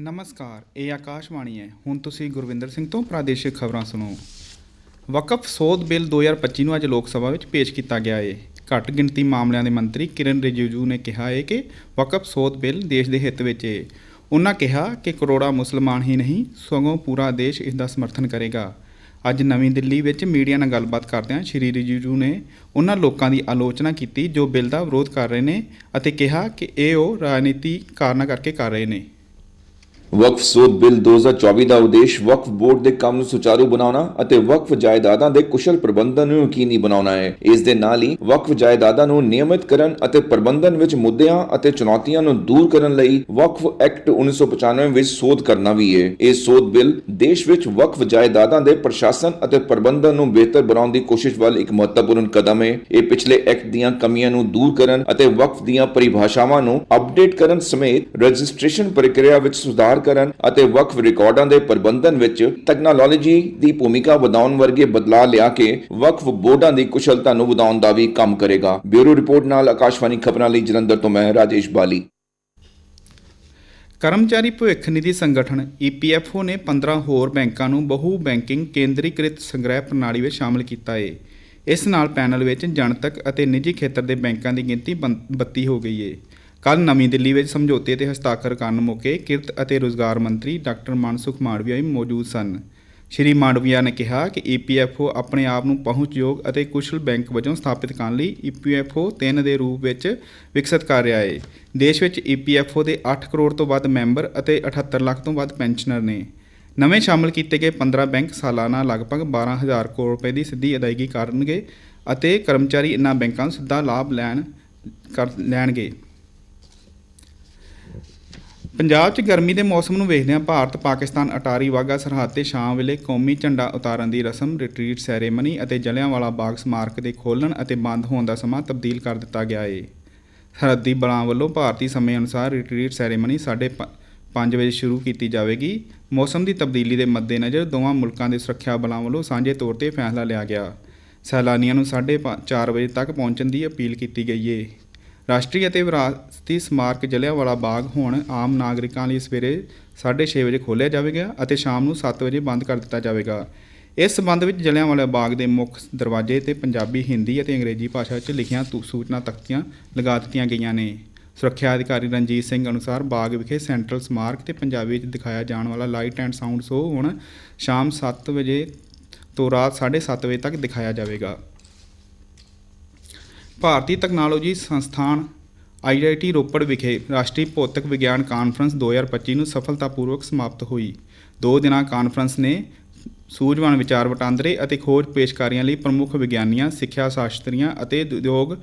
ਨਮਸਕਾਰ, ਇਹ ਆਕਾਸ਼ਵਾਣੀ ਹੈ। ਹੁਣ ਤੁਸੀਂ ਗੁਰਵਿੰਦਰ ਸਿੰਘ ਤੋਂ ਪ੍ਰਾਦੇਸ਼ਿਕ ਖਬਰਾਂ ਸੁਣੋ। ਵਕਫ ਸੋਧ ਬਿੱਲ 2025 ਨੂੰ ਅੱਜ ਲੋਕ ਸਭਾ ਵਿੱਚ ਪੇਸ਼ ਕੀਤਾ ਗਿਆ ਹੈ ਘੱਟ ਗਿਣਤੀ ਮਾਮਲਿਆਂ ਦੇ ਮੰਤਰੀ ਕਿਰਨ ਰਿਜਿਜੂ ਨੇ ਕਿਹਾ ਹੈ ਕਿ ਵਕਫ ਸੋਧ ਬਿੱਲ ਦੇਸ਼ ਦੇ ਹਿੱਤ ਵਿੱਚ ਹੈ ਉਹਨਾਂ ਕਿਹਾ ਕਿ ਕਰੋੜਾ ਮੁਸਲਮਾਨ ਹੀ ਨਹੀਂ, ਸਗੋਂ ਪੂਰਾ ਦੇਸ਼ ਇਸ ਦਾ ਸਮਰਥਨ ਕਰੇਗਾ। ਅੱਜ ਨਵੀਂ ਦਿੱਲੀ ਵਿੱਚ ਮੀਡੀਆ ਨਾਲ ਗੱਲਬਾਤ ਕਰਦਿਆਂ ਸ਼੍ਰੀ ਰਿਜੀਜੂ ਨੇ ਉਹਨਾਂ ਲੋਕਾਂ ਦੀ ਆਲੋਚਨਾ ਕੀਤੀ ਜੋ ਬਿੱਲ ਦਾ ਵਿਰੋਧ ਕਰ ਰਹੇ ਨੇ ਅਤੇ ਕਿਹਾ ਕਿ ਇਹ ਉਹ ਰਾਜਨੀਤੀ ਕਾਰਨਾਂ ਕਰਕੇ ਕਰ ਰਹੇ ਨੇ। ਵਕਫ ਸੋਧ ਬਿੱਲ 2024 ਦਾ ਉਦੇਸ਼ ਵਕਫ ਬੋਰਡ ਦੇ ਕੰਮ ਨੂੰ ਸੁਚਾਰੂ ਬਣਾਉਣਾ ਅਤੇ ਵਕਫ ਜਾਇਦਾਦਾਂ ਦੇ ਕੁਸ਼ਲ ਪ੍ਰਬੰਧਨ ਨੂੰ ਯਕੀਨੀ ਬਣਾਉਣਾ ਹੈ। ਇਸ ਦੇ ਨਾਲ ਹੀ ਵਕਫ ਜਾਇਦਾਦਾਂ ਨੂੰ ਨਿਯਮਿਤ ਕਰਨ ਅਤੇ ਪ੍ਰਬੰਧਨ ਵਿੱਚ ਮੁੱਦਿਆਂ ਅਤੇ ਚੁਣੌਤੀਆਂ ਨੂੰ ਦੂਰ ਕਰਨ ਲਈ ਵਕਫ ਐਕਟ 1995 ਵਿੱਚ ਸੋਧ ਕਰਨਾ ਵੀ ਹੈ। ਇਹ ਸੋਧ ਬਿੱਲ ਦੇਸ਼ ਵਿੱਚ ਵਕਫ ਜਾਇਦਾਦਾਂ ਦੇ ਪ੍ਰਸ਼ਾਸਨ ਅਤੇ ਪ੍ਰਬੰਧਨ ਨੂੰ ਬਿਹਤਰ ਬਣਾਉਣ ਦੀ ਕੋਸ਼ਿਸ਼ ਵੱਲ ਇੱਕ ਮਹੱਤਵਪੂਰਨ ਕਦਮ ਹੈ। ਇਹ ਪਿਛਲੇ ਐਕਟ ਦੀਆਂ ਕਮੀਆਂ ਨੂੰ ਦੂਰ ਕਰਨ ਅਤੇ ਵਕਫ ਦੀਆਂ ਪਰਿਭਾਸ਼ਾਵਾਂ ਨੂੰ ਅਪਡੇਟ ਕਰਨ ਸਮੇਤ ਰਜਿਸਟ੍ਰੇਸ਼ਨ ਪ੍ਰਕਿਰਿਆ ਵਿੱਚ ਸੁਧਾਰ ਕਰਨ ਅਤੇ ਵਕਫ ਰਿਕਾਰਡਾਂ ਦੇ ਪ੍ਰਬੰਧਨ ਵਿੱਚ ਟੈਕਨੋਲੋਜੀ ਦੀ ਭੂਮਿਕਾ ਵਧਾਉਣ ਵਰਗੇ ਬਦਲਾਅ ਲਿਆ ਕੇ ਵਕਫ ਬੋਰਡਾਂ ਦੀ ਕੁਸ਼ਲਤਾ ਨੂੰ ਵਧਾਉਣ ਦਾ ਵੀ ਕੰਮ ਕਰੇਗਾ। ਬਿਊਰੋ ਰਿਪੋਰਟ ਨਾਲ ਆਕਾਸ਼ਵਾਣੀ ਖਬਰਾਂ ਲਈ ਜਲੰਧਰ ਤੋਂ ਮੈਂ ਰਾਜੇਸ਼ ਬਾਲੀ। ਕਰਮਚਾਰੀ ਭਵਿੱਖ ਨਿਧੀ ਸੰਗਠਨ EPFO ਨੇ 15 ਹੋਰ ਬੈਂਕਾਂ ਨੂੰ ਬਹੁ ਬੈਂਕਿੰਗ ਕੇਂਦਰੀਕ੍ਰਿਤ ਸੰਗ੍ਰਹਿ ਪ੍ਰਣਾਲੀ ਵਿੱਚ ਸ਼ਾਮਲ ਕੀਤਾ ਹੈ ਇਸ ਨਾਲ ਪੈਨਲ ਵਿੱਚ ਜਨਤਕ ਅਤੇ ਨਿੱਜੀ ਖੇਤਰ ਦੇ ਬੈਂਕਾਂ ਦੀ ਗਿਣਤੀ ਬੰ- 32 ਹੋ ਗਈ ਹੈ ਕੱਲ ਨਵੀਂ ਦਿੱਲੀ ਵਿੱਚ ਸਮਝੌਤੇ ਤੇ ਹਸਤਾਖਰ ਕਰਨ ਮੌਕੇ ਕਿਰਤ ਅਤੇ ਰੋਜ਼ਗਾਰ ਮੰਤਰੀ ਡਾਕਟਰ ਮਨਸੁਖ ਮਾਂਡਵੀਆ ਵੀ ਮੌਜੂਦ ਸਨ। ਸ਼੍ਰੀ ਮਾਂਡਵੀਆ ਨੇ ਕਿਹਾ ਕਿ EPFO ਆਪਣੇ ਆਪ ਨੂੰ ਪਹੁੰਚਯੋਗ ਅਤੇ ਕੁਸ਼ਲ ਬੈਂਕ ਵਜੋਂ ਸਥਾਪਿਤ ਕਰਨ ਲਈ EPFO 3 ਦੇ ਰੂਪ ਵਿੱਚ ਵਿਕਸਿਤ ਕਰ ਰਿਹਾ ਹੈ ਦੇਸ਼ ਵਿੱਚ EPFO ਦੇ 8 ਕਰੋੜ ਤੋਂ ਵੱਧ ਮੈਂਬਰ ਅਤੇ 78 ਲੱਖ ਤੋਂ ਵੱਧ ਪੈਨਸ਼ਨਰ ਨੇ। ਨਵੇਂ ਸ਼ਾਮਲ ਕੀਤੇ ਗਏ 15 ਬੈਂਕ ਸਾਲਾਨਾ ਲਗਭਗ 12000 ਕਰੋੜ ਰੁਪਏ ਦੀ ਸਿੱਧੀ ਅਦਾਇਗੀ ਕਰਨਗੇ ਅਤੇ ਕਰਮਚਾਰੀ ਇਨ੍ਹਾਂ ਬੈਂਕਾਂ ਨੂੰ ਸਿੱਧਾ ਲਾਭ ਲੈਣ, ਕਰ ਲੈਣਗੇ। ਪੰਜਾਬ 'ਚ ਗਰਮੀ ਦੇ ਮੌਸਮ ਨੂੰ ਵੇਖਦਿਆਂ ਭਾਰਤ, ਪਾਕਿਸਤਾਨ, ਅਟਾਰੀ ਵਾਗਾ ਸਰਹੱਦ ਤੇ ਸ਼ਾਮ ਵੇਲੇ ਕੌਮੀ ਝੰਡਾ ਉਤਾਰਨ ਦੀ ਰਸਮ ਰਿਟਰੀਟ ਸੈਰੇਮਨੀ ਅਤੇ ਜਲਿਆਂਵਾਲਾ ਬਾਗ ਸਮਾਰਕ ਦੇ ਖੋਲ੍ਹਣ ਅਤੇ ਬੰਦ ਹੋਣ ਦਾ ਸਮਾਂ ਤਬਦੀਲ ਕਰ ਦਿੱਤਾ ਗਿਆ ਏ। ਸਰਹੱਦੀ ਬਲਾਂ ਵੱਲੋਂ ਭਾਰਤੀ ਸਮੇਂ ਅਨੁਸਾਰ ਰਿਟਰੀਟ ਸੈਰੇਮਨੀ 5:30 ਵਜੇ ਸ਼ੁਰੂ ਕੀਤੀ ਜਾਵੇਗੀ। ਮੌਸਮ ਦੀ ਤਬਦੀਲੀ ਦੇ ਮੱਦੇਨਜ਼ਰ ਦੋਵਾਂ ਮੁਲਕਾਂ ਦੇ ਸੁਰੱਖਿਆ ਬਲਾਂ ਵੱਲੋਂ ਸਾਂਝੇ ਤੌਰ ਤੇ ਫੈਸਲਾ ਲਿਆ ਗਿਆ। ਸੈਲਾਨੀਆਂ ਨੂੰ 4:30 ਵਜੇ ਤੱਕ ਪਹੁੰਚਣ ਦੀ ਅਪੀਲ ਕੀਤੀ ਗਈ ਏ। ਰਾਸ਼ਟਰੀ ਅਤੇ ਵਿਰਾਸਤੀ ਸਮਾਰਕ ਜਲਿਆਂਵਾਲਾ ਬਾਗ ਹੁਣ ਆਮ ਨਾਗਰਿਕਾਂ ਲਈ ਸਵੇਰੇ 6:30 ਵਜੇ ਖੋਲ੍ਹਿਆ ਜਾਵੇਗਾ ਅਤੇ ਸ਼ਾਮ ਨੂੰ 7 ਵਜੇ ਬੰਦ ਕਰ ਦਿੱਤਾ ਜਾਵੇਗਾ। ਇਸ ਸਬੰਧ ਵਿੱਚ ਜਲਿਆਂਵਾਲਾ ਬਾਗ ਦੇ ਮੁੱਖ ਦਰਵਾਜ਼ੇ ਤੇ ਪੰਜਾਬੀ, ਹਿੰਦੀ ਅਤੇ ਅੰਗਰੇਜ਼ੀ ਭਾਸ਼ਾ ਵਿੱਚ ਲਿਖੀਆਂ ਤੂ- ਸੂਚਨਾ ਤਖਤੀਆਂ ਲਗਾ ਦਿੱਤੀਆਂ ਗਈਆਂ ਨੇ। ਸੁਰੱਖਿਆ ਅਧਿਕਾਰੀ ਰਣਜੀਤ ਸਿੰਘ ਅਨੁਸਾਰ ਬਾਗ ਵਿਖੇ ਸੈਂਟਰਲ ਸਮਾਰਕ ਤੇ ਪੰਜਾਬੀ ਵਿੱਚ ਦਿਖਾਇਆ ਜਾਣ ਵਾਲਾ ਲਾਈਟ ਐਂਡ ਸਾਊਂਡ ਸ਼ੋਅ ਹੁਣ ਸ਼ਾਮ 7 ਵਜੇ ਤੋਂ ਰਾਤ 7:30 ਵਜੇ ਤੱਕ ਦਿਖਾਇਆ ਜਾਵੇਗਾ। ਭਾਰਤੀ ਤਕਨਾਲੋਜੀ ਸੰਸਥਾਨ ਆਈਆਈਟੀ ਰੋਪੜ ਵਿਖੇ ਰਾਸ਼ਟਰੀ ਭੌਤਿਕ ਵਿਗਿਆਨ ਕਾਨਫਰੰਸ 2025 ਨੂੰ ਸਫਲਤਾਪੂਰਵਕ ਸਮਾਪਤ ਹੋਈ। ਦੋ ਦਿਨਾਂ ਕਾਨਫਰੰਸ ਨੇ ਸੂਝਵਾਨ ਵਿਚਾਰ ਵਟਾਂਦਰੇ ਅਤੇ ਖੋਜ ਪੇਸ਼ਕਾਰੀਆਂ ਲਈ ਪ੍ਰਮੁੱਖ ਵਿਗਿਆਨੀਆਂ, ਸਿੱਖਿਆ ਸ਼ਾਸਤਰੀਆਂ ਅਤੇ ਉਦਯੋਗ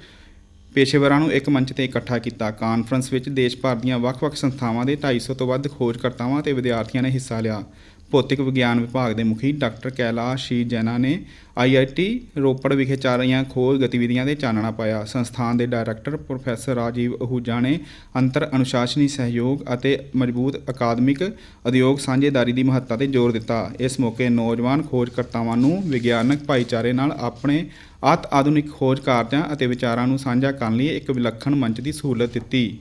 ਪੇਸ਼ੇਵਰਾਂ ਨੂੰ ਇੱਕ ਮੰਚ ਤੇ ਇਕੱਠਾ ਕੀਤਾ। ਕਾਨਫਰੰਸ ਵਿੱਚ ਦੇਸ਼ ਭਰ ਦੀਆਂ ਵੱਖ-ਵੱਖ ਸੰਸਥਾਵਾਂ ਦੇ 250 ਤੋਂ ਵੱਧ ਖੋਜਕਰਤਾਵਾਂ ਤੇ ਵਿਦਿਆਰਥੀਆਂ ਨੇ ਹਿੱਸਾ ਲਿਆ। ਭੌਤਿਕ ਵਿਗਿਆਨ ਵਿਭਾਗ ਦੇ ਮੁਖੀ ਡਾਕਟਰ ਕੈਲਾਸ਼ ਸ਼ੀ ਜੈਨਾ ਨੇ ਆਈਆਈਟੀ ਰੋਪੜ ਵਿਖੇ ਚੱਲ ਰਹੀਆਂ ਖੋਜ ਗਤੀਵਿਧੀਆਂ ਤੇ ਚਾਨਣਾ ਪਾਇਆ। ਸੰਸਥਾਨ ਦੇ ਡਾਇਰੈਕਟਰ ਪ੍ਰੋਫੈਸਰ ਰਾਜੀਵ ਅਹੂਜਾ ਨੇ ਅੰਤਰ ਅਨੁਸ਼ਾਸਨੀ, ਸਹਿਯੋਗ ਅਤੇ ਮਜ਼ਬੂਤ ਅਕਾਦਮਿਕ ਉਦਯੋਗ ਸਾਂਝੇਦਾਰੀ ਦੀ ਮਹੱਤਤਾ ਤੇ ਜ਼ੋਰ ਦਿੱਤਾ। ਇਸ ਮੌਕੇ ਨੌਜਵਾਨ ਖੋਜਕਰਤਾਵਾਂ ਨੂੰ ਵਿਗਿਆਨਕ ਭਾਈਚਾਰੇ ਨਾਲ ਆਪਣੇ ਅਤ ਆਧੁਨਿਕ ਖੋਜ ਕਾਰਜਾਂ ਅਤੇ ਵਿਚਾਰਾਂ ਨੂੰ ਸਾਂਝਾ ਕਰਨ ਲਈ ਇੱਕ ਵਿਲੱਖਣ ਮੰਚ ਦੀ ਸਹੂਲਤ ਦਿੱਤੀ।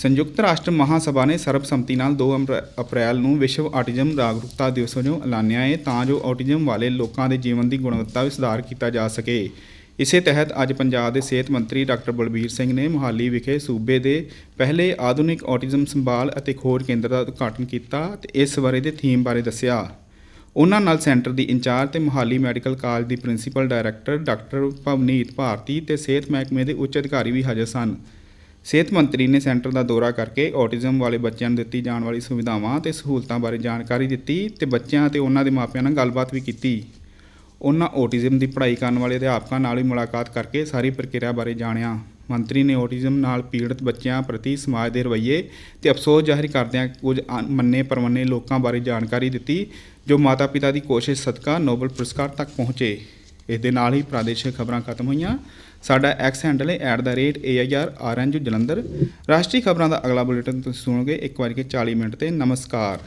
ਸੰਯੁਕਤ ਰਾਸ਼ਟਰ ਮਹਾਸਭਾ ਨੇ ਸਰਬਸੰਮਤੀ ਨਾਲ 2 ਅਪ੍ਰੈ- ਅਪ੍ਰੈਲ ਨੂੰ ਵਿਸ਼ਵ ਆਟਿਜ਼ਮ ਜਾਗਰੂਕਤਾ ਦਿਵਸ ਵਜੋਂ ਐਲਾਨਿਆ ਹੈ ਤਾਂ ਜੋ ਆਟਿਜ਼ਮ ਵਾਲੇ ਲੋਕਾਂ ਦੇ ਜੀਵਨ ਦੀ ਗੁਣਵੱਤਾ ਵਿੱਚ ਸੁਧਾਰ ਕੀਤਾ ਜਾ ਸਕੇ। ਇਸੇ ਤਹਿਤ ਅੱਜ ਪੰਜਾਬ ਦੇ ਸਿਹਤ ਮੰਤਰੀ ਡਾਕਟਰ ਬਲਬੀਰ ਸਿੰਘ ਨੇ ਮੁਹਾਲੀ ਵਿਖੇ ਸੂਬੇ ਦੇ ਪਹਿਲੇ ਆਧੁਨਿਕ ਆਟਿਜ਼ਮ ਸੰਭਾਲ ਅਤੇ ਖੋਜ ਕੇਂਦਰ ਦਾ ਉਦਘਾਟਨ ਕੀਤਾ ਤੇ ਇਸ ਬਾਰੇ ਦੇ ਥੀਮ ਬਾਰੇ ਦੱਸਿਆ। ਉਹਨਾਂ ਨਾਲ ਸੈਂਟਰ ਦੀ ਇੰਚਾਰਜ ਤੇ ਮੁਹਾਲੀ ਮੈਡੀਕਲ ਕਾਲਜ ਦੀ principal director doctor Bhavneet Bharti ਤੇ ਸਿਹਤ ਮਹਿਕਮੇ ਦੇ ਉੱਚ ਅਧਿਕਾਰੀ ਵੀ ਹਾਜ਼ਰ ਸਨ। ਸਿਹਤ ਮੰਤਰੀ ਨੇ ਸੈਂਟਰ ਦਾ ਦੌਰਾ ਕਰਕੇ ਆਟਿਜ਼ਮ ਵਾਲੇ ਬੱਚਿਆਂ ਨੂੰ ਦਿੱਤੀ ਜਾਣ ਵਾਲੀ ਸੁਵਿਧਾਵਾਂ ਤੇ ਸਹੂਲਤਾਂ ਬਾਰੇ ਜਾਣਕਾਰੀ ਦਿੱਤੀ ਤੇ ਬੱਚਿਆਂ ਅਤੇ ਉਹਨਾਂ ਦੇ ਮਾਪਿਆਂ ਨਾਲ ਗੱਲਬਾਤ ਵੀ ਕੀਤੀ। ਉਹਨਾਂ ਆਟਿਜ਼ਮ ਦੀ ਪੜ੍ਹਾਈ ਕਰਨ ਵਾਲੇ ਅਧਿਆਪਕਾਂ ਨਾਲ ਵੀ ਮੁਲਾਕਾਤ ਕਰਕੇ ਸਾਰੀ ਪ੍ਰਕਿਰਿਆ ਬਾਰੇ ਜਾਣਿਆ। ਮੰਤਰੀ ਨੇ ਆਟਿਜ਼ਮ ਨਾਲ ਪੀੜਤ ਬੱਚਿਆਂ ਪ੍ਰਤੀ ਸਮਾਜ ਦੇ ਰਵੱਈਏ ਤੇ ਅਫਸੋਸ ਜ਼ਾਹਿਰ ਕਰਦਿਆਂ ਕੁਝ ਅਣ- ਮੰਨੇ ਪਰਮੰਨੇ ਲੋਕਾਂ ਬਾਰੇ ਜਾਣਕਾਰੀ ਦਿੱਤੀ, ਜੋ ਮਾਤਾ-ਪਿਤਾ ਦੀ ਕੋਸ਼ਿਸ਼ ਸਦਕਾ ਨੋਬਲ ਪੁਰਸਕਾਰ ਤੱਕ ਪਹੁੰਚੇ। ਇਸ ਦੇ ਨਾਲ ਹੀ ਪ੍ਰਾਦੇਸ਼ਿਕ ਖਬਰਾਂ ਖਤਮ ਹੋਈਆਂ। ਸਾਡਾ ਐਕਸ ਹੈਂਡਲ ਹੈ @air ਜਲੰਧਰ। ਰਾਸ਼ਟਰੀ ਖਬਰਾਂ ਦਾ ਅਗਲਾ ਬੁਲੇਟਿਨ ਤੁਸੀਂ ਸੁਣੋਗੇ 1:40 ਮਿੰਟ ਤੇ। ਨਮਸਕਾਰ।